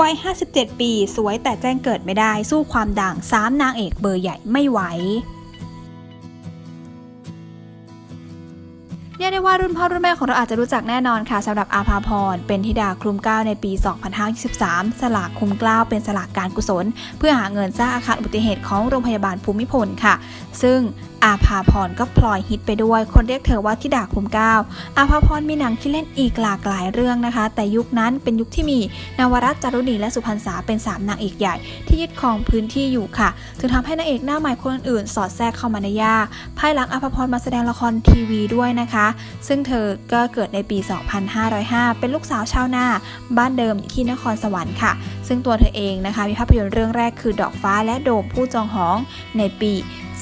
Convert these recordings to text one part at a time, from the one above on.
วัย 57 ปี สวยแต่แจ้งเกิดไม่ได้สู้ความดังสามนางเอกเบอร์ใหญ่ไม่ไหวเรียกได้ว่ารุ่นพ่อรุ่นแม่ของเราอาจจะรู้จักแน่นอนค่ะสำหรับอาภาพร เป็นธิดาคลุมเกล้าในปี 2523 สลากคลุมเกล้าเป็นสลากการกุศล เพื่อหาเงินสร้างอาคารอุบัติเหตุของโรงพยาบาลภูมิพลค่ะ ซึ่ง อาภาพรก็พลอยฮิตไปด้วย คนเรียกเธอว่าธิดาคุมเก้าอาภาพรมีหนังที่เล่นอีกหลากหลายเรื่องนะคะ แต่ยุคนั้นเป็นยุคที่มีนวรัตน์จารุณีและสุพรรณษาเป็นสามนางเอกใหญ่ ที่ยึดครองพื้นที่อยู่ค่ะจึงทำให้นางเอกหน้าใหม่คนอื่นสอดแทรกเข้ามาในยากภายหลังอาภาพรมาแสดงละครทีวีด้วยนะคะ ซึ่งเธอก็เกิดในปี 2505 เป็นลูกสาวชาวนาบ้านเดิมที่นครสวรรค์ค่ะ ซึ่งตัวเธอเองนะคะมีภาพยนตร์เรื่องแรกคือดอกฟ้าและโดมผู้จองหองในปี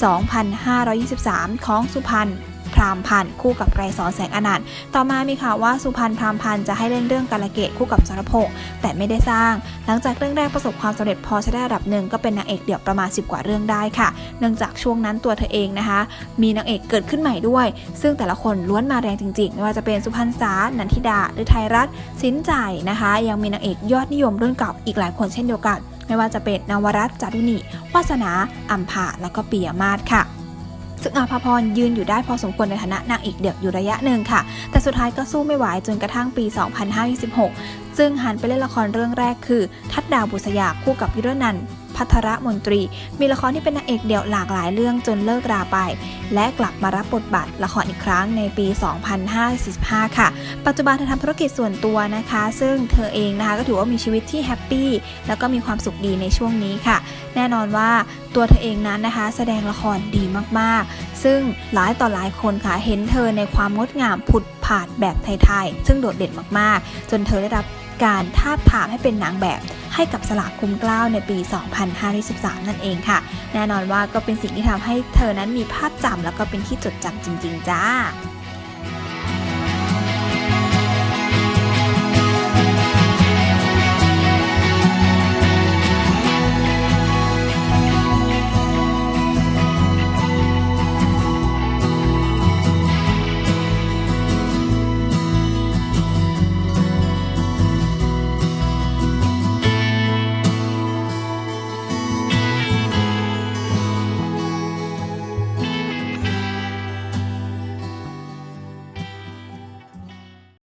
2523 ของสุพรรณพรามพันธ์คู่กับไกรสอนแสงอนันต์ต่อมามีข่าวว่าสุพรรณพรามพันธ์จะให้เล่นเรื่องกาลเกตคู่กับสรพงษ์แต่ไม่ได้สร้าง หลังจากเรื่องแรกประสบความสำเร็จพอใช้ได้ระดับหนึ่งก็เป็นนางเอกเดี่ยวประมาณ 10 กว่าเรื่องได้ค่ะ เนื่องจากช่วงนั้นตัวเธอเองนะคะ มีนางเอกเกิดขึ้นใหม่ด้วย ซึ่งแต่ละคนล้วนมาแรงจริงๆ ไม่ว่าจะเป็นสุพรรณษานันทิดาหรือไทยรัฐสินใจนะคะ ยังมีนางเอกยอดนิยมรุ่นเก่าอีกหลายคนเช่นเดียวกัน ไม่ว่าจะเป็นนวรัตน์จารุณีวาสนาอัมพาแล้วก็ปิยมาศค่ะซึ่งอาภาพรยืนอยู่ได้พอสมควรในฐานะนางเอกเดี่ยวอยู่ระยะหนึ่งค่ะ แต่สุดท้ายก็สู้ไม่ไหวจนกระทั่งปี 2526 ซึ่งหันไปเล่นละครเรื่องแรกคือ ทัดดาวบุษยาคู่กับยุรนัน พัทรมนตรี มีละครที่เป็นนางเอกเดี่ยวหลากหลายเรื่องจนเลิกราไป และกลับมารับบทบาทละครอีกครั้งในปี 2545 ค่ะ ปัจจุบันเธอทำธุรกิจส่วนตัวนะคะ ซึ่งเธอเองนะคะก็ถือว่ามีชีวิตที่แฮปปี้แล้วก็มีความสุขดีในช่วงนี้ค่ะ แน่นอนว่าตัวเธอเองนั้นนะคะ แสดงละครดีมากๆ ซึ่งหลายต่อหลายคนค่ะเห็นเธอในความงดงามผุดผาดแบบไทยๆ ซึ่งโดดเด่นมากๆ จนเธอได้รับ การทาบทามให้เป็นนางแบบให้กับสลากคุ้มกล้าวในปี 2513 นั่นเองค่ะ แน่นอนว่าก็เป็นสิ่งที่ทำให้เธอนั้นมีภาพจำแล้วก็เป็นที่จดจำจริง ๆ จ้า